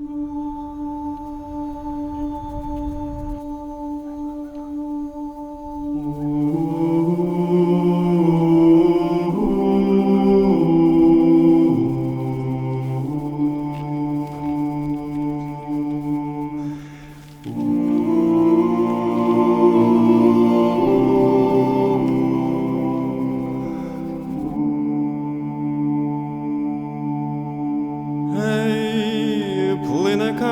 Ей,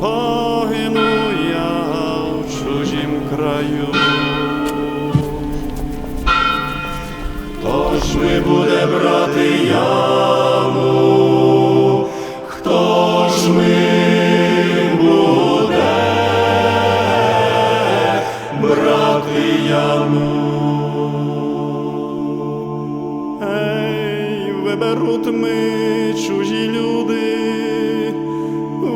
погину я в чужім краю. Хто ж ми буде брати яму? Хто ж ми буде брати яму? Ей, виберуть ми чужі люди,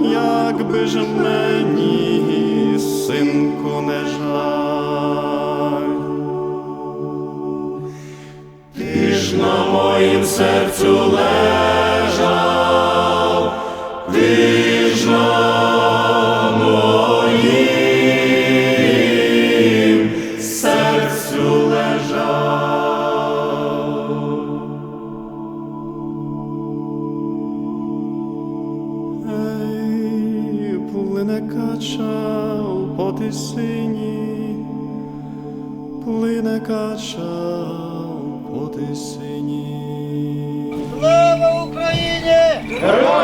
якби ж мені, синку, не жаль. Ей, плине кача у потисині, плине качав у потисині. Слава Україні! Героям!